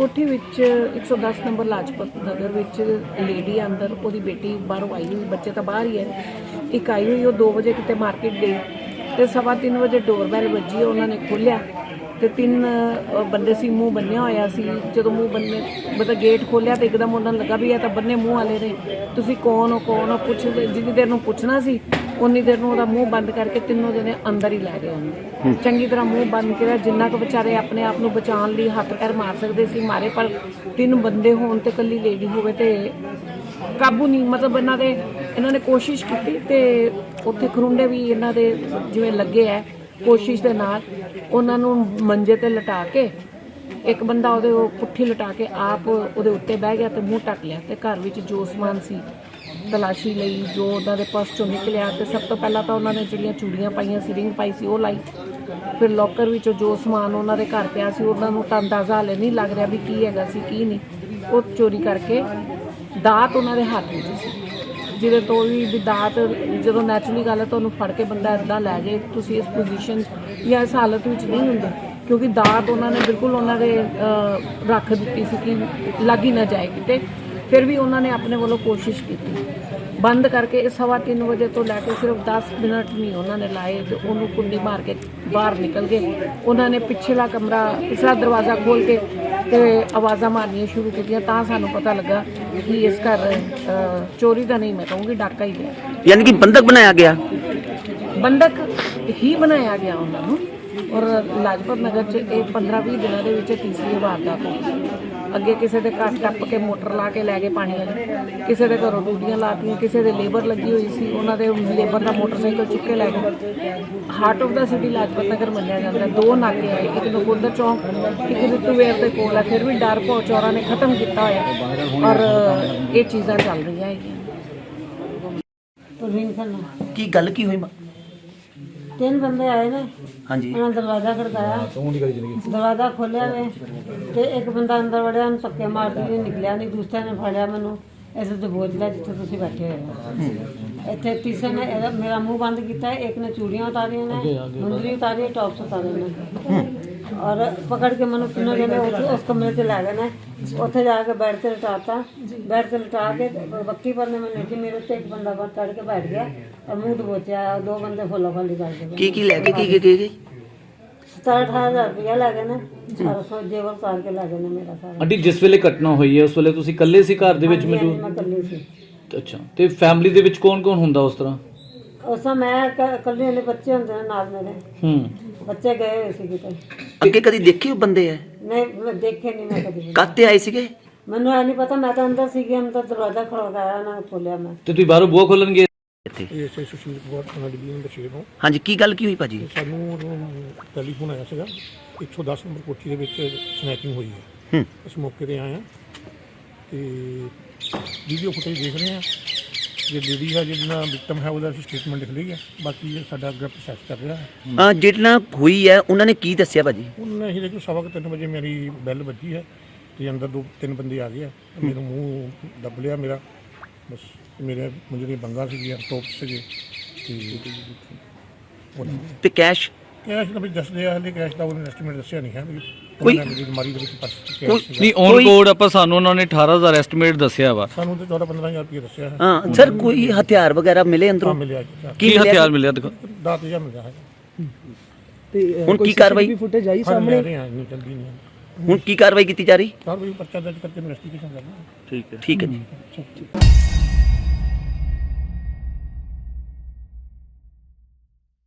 ਕੋਠੀ ਵਿੱਚ 110 ਨੰਬਰ ਲਾਜਪਤ ਨਗਰ ਵਿੱਚ ਲੇਡੀ ਅੰਦਰ, ਉਹਦੀ ਬੇਟੀ ਬਾਹਰੋਂ ਆਈ ਹੋਈ, ਬੱਚੇ ਤਾਂ ਬਾਹਰ ਹੀ ਹੈ। ਇੱਕ ਆਈ ਹੋਈ, ਉਹ 2 ਵਜੇ ਕਿਤੇ ਮਾਰਕੀਟ ਗਈ ਤੇ ਸਵਾ ਤਿੰਨ ਵਜੇ ਡੋਰਬੈਲ ਵੱਜੀ, ਉਹਨਾਂ ਨੇ ਖੋਲ੍ਹਿਆ। ਤੇ ਤਿੰਨ ਬੰਦੇ ਸੀ ਮੂੰਹ ਬੰਨਿਆ ਹੋਇਆ ਸੀ। ਜਦੋਂ ਮੂੰਹ ਬੰਨੇ ਮਤਲਬ ਗੇਟ ਖੋਲ੍ਹਿਆ ਤੇ ਇੱਕਦਮ ਉਹਨਾਂ ਨੂੰ ਲੱਗਾ ਵੀ ਇਹ ਤਾਂ ਬੰਨੇ ਮੂੰਹ ਵਾਲੇ ਨੇ। ਤੁਸੀਂ ਕੌਣ ਹੋ ਕੌਣ ਹੋ ਪੁੱਛ ਜਿੰਨੀ ਦੇਰ ਨੂੰ ਪੁੱਛਣਾ ਸੀ ਉਨੀ ਦੇਰ ਨੂੰ ਉਹਦਾ ਮੂੰਹ ਬੰਦ ਕਰਕੇ ਤਿੰਨੋਂ ਜਣੇ ਅੰਦਰ ਹੀ ਲੈ ਗਏ ਉਹਨੂੰ। ਚੰਗੀ ਤਰ੍ਹਾਂ ਮੂੰਹ ਬੰਦ ਕਰਿਆ। ਜਿੰਨਾ ਕੁ ਵਿਚਾਰੇ ਆਪਣੇ ਆਪ ਨੂੰ ਬਚਾਉਣ ਲਈ ਹੱਥ ਪੈਰ ਮਾਰ ਸਕਦੇ ਸੀ ਮਾਰੇ ਪਰ ਤਿੰਨ ਬੰਦੇ ਹੋਣ ਤੇ ਕੱਲੀ ਲੇਡੀ ਹੋਵੇ ਤੇ ਕਾਬੂ ਨਹੀਂ। ਮਤਲਬ ਇਹਨਾਂ ਦੇ ਇਹਨਾਂ ਨੇ ਕੋਸ਼ਿਸ਼ ਕੀਤੀ ਤੇ ਉੱਥੇ ਖਰੁੰਡੇ ਵੀ ਇਹਨਾਂ ਦੇ ਜਿਵੇਂ ਲੱਗੇ ਐ ਕੋਸ਼ਿਸ਼ ਦੇ ਨਾਲ ਉਹਨਾਂ ਨੂੰ ਮੰਜੇ ਤੇ ਲਟਾ ਕੇ, ਇੱਕ ਬੰਦਾ ਉਹਦੇ ਉਹ ਪੁੱਠੀ ਲਟਾ ਕੇ ਆਪ ਉਹਦੇ ਉੱਤੇ ਬਹਿ ਗਿਆ ਤੇ ਮੂੰਹ ਢੱਕ ਲਿਆ ਤੇ ਘਰ ਵਿੱਚ ਜੋ ਸਮਾਨ ਸੀ ਤਲਾਸ਼ੀ ਲਈ, ਜੋ ਉਹਨਾਂ ਦੇ ਪਰਸ ਚੋਂ ਨਿਕਲਿਆ ਤੇ ਸਭ ਤੋਂ ਪਹਿਲਾਂ ਤਾਂ ਉਹਨਾਂ ਨੇ ਜਿਹੜੀਆਂ ਚੂੜੀਆਂ ਪਾਈਆਂ ਸੀ, ਰਿੰਗ ਪਾਈ ਸੀ ਉਹ ਲਾਈ। ਫਿਰ ਲੋਕਰ ਵਿੱਚੋਂ ਜੋ ਸਮਾਨ ਉਹਨਾਂ ਦੇ ਘਰ ਪਿਆ ਸੀ, ਉਹਨਾਂ ਨੂੰ ਤਾਂ ਅੰਦਾਜ਼ਾ ਹਲੇ ਨਹੀਂ ਲੱਗ ਰਿਹਾ ਵੀ ਕੀ ਹੈਗਾ ਸੀ, ਕੀ ਨਹੀਂ। ਉਹ ਚੋਰੀ ਕਰਕੇ ਦਾਤ ਉਹਨਾਂ ਦੇ ਹੱਥ ਵਿੱਚ ਸੀ। ਜਿਹਦੇ ਤੋਂ ਵੀ ਵੀ ਦਾਤ, ਜਦੋਂ ਨੈਚੁਰਲੀ ਗੱਲ ਹੈ, ਤੁਹਾਨੂੰ ਫੜ ਕੇ ਬੰਦਾ ਇਦਾਂ ਲੈ ਜਾਏ, ਤੁਸੀਂ ਇਸ ਪੋਜੀਸ਼ਨ ਜਾਂ ਇਸ ਹਾਲਤ ਵਿੱਚ ਨਹੀਂ ਹੁੰਦੇ। ਕਿਉਂਕਿ ਦਾਤ ਉਹਨਾਂ ਨੇ ਬਿਲਕੁਲ ਉਹਨਾਂ ਦੇ ਰੱਖ ਦਿੱਤੀ ਸੀ ਕਿ ਲੱਗ ਹੀ ਨਾ ਜਾਏ ਕਿਤੇ। ਫਿਰ ਵੀ ਉਹਨਾਂ ਨੇ ਆਪਣੇ ਵੱਲੋਂ ਕੋਸ਼ਿਸ਼ ਕੀਤੀ। ਬੰਦ ਕਰਕੇ ਸਵਾ ਤਿੰਨ ਵਜੇ ਤੋਂ ਲੈ ਕੇ ਸਿਰਫ 10 ਮਿੰਟ ਨਹੀਂ ਉਹਨਾਂ ਨੇ ਲਾਏ ਤੇ ਉਹਨੂੰ ਕੁੰਡੀ ਮਾਰ ਕੇ ਬਾਹਰ ਨਿਕਲ ਗਏ। ਉਹਨਾਂ ਨੇ ਪਿਛਲਾ ਕਮਰਾ, ਪਿਛਲਾ ਦਰਵਾਜ਼ਾ ਖੋਲ ਕੇ ਤੇ ਆਵਾਜ਼ਾਂ ਮਾਰਨੀਆਂ ਸ਼ੁਰੂ ਕੀਤੀਆਂ ਤਾਂ ਸਾਨੂੰ ਪਤਾ ਲੱਗਾ ਕਿ ਇਸ ਘਰ ਅ, ਚੋਰੀ ਦਾ ਨਹੀਂ ਮੈਂ ਕਹੂੰਗੀ ਡਾਕਾ ਹੀ ਹੈ। ਯਾਨੀ ਕਿ ਬੰਦਕ ਬਣਾਇਆ ਗਿਆ? ਬੰਦਕ ਹੀ ਬਣਾਇਆ ਗਿਆ ਉਹਨਾਂ ਨੂੰ ਔਰ ਲਾਜਪਤ ਨਗਰ 'ਚ ਇਹ 15-20 ਦਿਨਾਂ ਦੇ ਵਿੱਚ ਤੀਸਰੀ ਵਾਰਦਾਤ ਹੋਈ। ਅੱਗੇ ਕਿਸੇ ਦੇ ਘਰ ਟੱਪ ਕੇ ਮੋਟਰ ਲਾ ਕੇ ਲੈ ਗਏ ਪਾਣੀ ਵਾਲੀ। ਕਿਸੇ ਦੇ ਘਰੋਂ ਟੂਟੀਆਂ ਲਾਤੀਆਂ ਕਿਸੇ ਦੇ ਲੇਬਰ ਲੱਗੀ ਹੋਈ ਸੀ, ਉਹਨਾਂ ਦੇ ਲੇਬਰ ਦਾ ਮੋਟਰਸਾਈਕਲ ਚੁੱਕ ਕੇ ਲੈ ਗਏ। Heart of the city Lajpat Nagar ਮੰਨਿਆ ਜਾਂਦਾ, ਦੋ ਨਾਕੇ ਆਏ, ਇੱਕ ਨਕੋਦਰ ਚੌਂਕ, ਇੱਕ ਰਿਤੂਵੇਰ ਦੇ ਕੋਲ ਹੈ ਫਿਰ ਵੀ ਡਰ ਭੋ ਚੋਰਾਂ ਨੇ ਖਤਮ ਕੀਤਾ ਹੋਇਆ। ਔਰ ਇਹ ਚੀਜ਼ਾਂ ਚੱਲ ਰਹੀਆਂ ਹੈਗੀਆਂ। ਕੀ ਗੱਲ ਕੀ ਹੋਈ? ਤਿੰਨ ਬੰਦੇ ਆਏ ਨੇ। ਹਾਂਜੀ। ਉਹਨਾਂ ਦਰਵਾਜ਼ਾ ਖੜਕਾਇਆ। ਦਰਵਾਜ਼ਾ ਖੋਲਿਆ ਵੇ ਤੇ ਇੱਕ ਬੰਦਾ ਅੰਦਰ ਵੜਿਆ ਉਹਨੂੰ ਧੱਕੇ ਮਾਰਦੇ ਵੀ ਨਿਕਲਿਆ ਨਹੀਂ। ਦੂਸਰੇ ਨੇ ਫੜਿਆ ਮੈਨੂੰ ਇਸੇ ਤੇ ਬੋਝ ਲਿਆ ਜਿੱਥੇ ਤੁਸੀਂ ਬੈਠੇ ਹੋਏ ਹੋ। ਇੱਥੇ ਤੀਸਰੇ ਨੇ ਇਹਦਾ- ਮੇਰਾ ਮੂੰਹ ਬੰਦ ਕੀਤਾ ਇੱਕ ਨੇ ਚੂੜੀਆਂ ਉਤਾਰੀਆਂ ਨੇ ਮੁੰਦਰੀ ਉਤਾਰੀ ਟੌਪਸ ਉਤਾਰੇ ਨੇ। ਔਰ ਪਕੜ ਕੇ ਮੈਨੂੰ ਤਿੰਨੋਂ ਜਣੇ ਉਸ ਕਮਰੇ 'ਚ ਲੈ ਗਏ ਨੇ। ਉੱਥੇ ਜਾ ਕੇ ਬੈਠ ਤੇ ਲਟਾਤਾ। ਬੈਠ ਤੇ ਲਟਾ ਕੇ ਬੱਕੀ ਪਰ ਨੇ ਮੈਨੂੰ ਜੀ ਮੇਰੇ ਉੱਤੇ ਇੱਕ ਬੰਦਾ ਬਾਹਰ ਚੜ ਕੇ ਬੈਠ ਗਿਆ ਔਰ ਮੂੰਹ ਦਬੋਚਿਆ ਦੋ ਬੰਦੇ ਫੁੱਲਾ ਫਾਲੀ ਕਰ ਗਏ। ਕੀ ਕੀ ਲੈ ਕੇ ਕੀ ਕੀ ਕੀ ਕੀ? ਸਤਾਰਾਂ ਅਠਾਰਾਂ ਹਜ਼ਾਰ ਰੁਪਇਆ ਲੈ ਗਏ ਨੇ ਸਾਰਾ ਸੋ ਜੇਵਰ ਸਾਰ ਕੇ ਲੈ ਗਏ ਨੇ ਮੇਰਾ ਸਾਰਾ। ਆਂਟੀ ਜਿਸ ਵੇਲੇ ਘਟਨਾ ਹੋਈ ਹੈ ਉਸ ਵੇਲੇ ਤੁਸੀਂ ਇਕੱਲੇ ਸੀ ਘਰ ਦੇ ਵਿੱਚ ਹਾਂਜੀ, ਮੌਜੂਦ? ਮੈਂ ਇਕੱਲੀ ਸੀ। ਅੱਛਾ ਤੇ ਫੈਮਿਲੀ ਦੇ ਵਿੱਚ ਕੌਣ-ਕੌਣ ਹੁੰਦਾ ਉਸ ਤਰ੍ਹਾਂ? ਉਸ ਸਮੇਂ ਮੈਂ ਕ- ਇਕੱਲੀ ਵਾਲੇ ਬੱਚੇ ਹੁੰਦੇ ਨੇ ਨਾਲ ਮੇਰੇ। ਹੂੰ। ਬੱਚੇ ਗਏ ਹੋਏ ਸੀ ਕਿਤੇ ਅੱਗੇ ਕਦੀ ਦੇਖੇ ਉਹ ਬੰਦੇ ਐ? ਨਹੀਂ ਮੈਂ ਦੇਖੇ ਨਹੀਂ ਮੈਂ ਕਦੀ। ਕਾਤੇ ਆਏ ਸੀਗੇ? ਮੈਨੂੰ ਇਹ ਨਹੀਂ ਪਤਾ ਮੈਂ ਤਾਂ ਅੰਦਰ ਸੀਗੀ ਅੰਦਰ ਦਰਵਾਜ਼ਾ ਖੜਕਾਇਆ ਉਹਨਾਂ ਨੇ ਖੋਲਿਆ ਮੈਂ। ਤੇ ਤੁਸੀਂ ਬਾਹਰੋਂ ਬੂਹਾ ਖੋਲਣ ਗਏ ਇੱਥੇ ਇਸੇ ਸੁਸ਼ੀਲ ਕੁਮਾਰ ਥਾਣਾ ਡਿਵੀਜ਼ਨ ਬਸ਼ੀਰ ਨੂੰ ਹਾਂਜੀ ਕੀ ਗੱਲ ਕੀ ਹੋਈ ਭਾਜੀ? ਸਾਨੂੰ ਉਦੋਂ ਟੈਲੀਫੋਨ ਆਇਆ ਸੀਗਾ। 110 ਨੰਬਰ ਕੋਠੀ ਦੇ ਵਿੱਚ ਸਨੈਚਿੰਗ ਹੋਈ ਹੈ। ਹੂੰ। ਅਸੀਂ ਮੌਕੇ ਤੇ ਆਏ ਹਾਂ। ਤੇ ਵੀਡੀਓ ਫੁਟੇਜ ਦੇਖ ਰਹੇ ਹਾਂ। ਜੇ ਲੇਡੀ ਹੈ ਜਿਹੜਾ ਵਿਕਟਮ ਹੈ ਉਹਦਾ ਅਸੀਂ ਸਟੇਟਮੈਂਟ ਲਿਖ ਲਈ ਹੈ। ਬਾਕੀ ਇਹ ਸਾਡਾ ਅੱਗੇ ਪ੍ਰੋਸੈਸ ਕਰ ਰਿਹਾ ਹੈ। ਆ ਜਿਹੜਾ ਹੋਈ ਹੈ ਉਹਨਾਂ ਨੇ ਕੀ ਦੱਸਿਆ ਭਾਜੀ? ਉਹਨਾਂ ਇਹ ਦੇਖੋ ਸਵਾ ਕੁ ਤਿੰਨ ਵਜੇ ਮੇਰੀ ਬੈਲ ਵੱਜੀ ਹੈ ਤੇ ਅੰਦਰ ਦੋ ਤਿੰਨ ਬੰਦੇ ਆ ਗਏ ਆ। ਮੇਰੇ ਮੂੰਹ ਦੱਬ ਲਿਆ ਮੇਰਾ। ਬਸ ਮੇਰੇ ਮੁੰਡੇ ਦੀਆਂ ਬੰਗਾ ਸੀਗੀਆਂ ਟੋਪ ਸੀਗੇ ਤੇ ਤੇ ਕੈਸ਼ ਕੈਸ਼ ਦਾ ਵੀ ਦੱਸਦੇ ਆ ਹਲੇ ਕੈਸ਼ ਦਾ ਉਹਨੇ ਐਸਟੀਮੇਟ ਦੱਸਿਆ ਨਹੀਂ ਹੈ ਵੀ ਕੋਈ- ਬਿਮਾਰੀ ਦੇ ਵਿੱਚ ਪਰਸ ਕੋਈ- ਨਹੀਂ ਔਨ ਕੋਡ ਆਪਾਂ ਸਾਨੂੰ ਉਹਨਾਂ ਨੇ 18000 ਐਸਟੀਮੇਟ ਦੱਸਿਆ ਵਾ। ਸਾਨੂੰ ਤੇ 14 15000 ਰੁਪਏ ਦੱਸਿਆ ਹੈ। ਹਾਂ ਸਰ ਕੋਈ ਹਥਿਆਰ ਵਗੈਰਾ ਮਿਲੇ ਹਾਂ ਅੰਦਰੋਂ ਮਿਲਿਆ ਕੀ ਹਥਿਆਰ ਮਿਲਿਆ ਦਿਖਾ। ਦਾਤ ਜਾਂ ਮਿਲਿਆ ਹੈ। ਹੁਣ ਕੀ ਕਾਰਵਾਈ ਸਾਹਮਣੇ? ਲੈ ਰਹੇ ਹਾਂ ਨਹੀਂ ਚੱਲਦੀ ਨਹੀਂ ਹੁਣ ਕੀ ਕਾਰਵਾਈ ਕੀਤੀ ਜਾ ਰਹੀ? ਸਰ ਵੀ ਪਰਚਾ ਦਰਜ ਕਰਕੇ ਇਨਵੈਸਟੀਗੇਸ਼ਨ ਕਰ ਰਹੇ ਹਾਂ। ਠੀਕ ਹੈ। ਜੀ।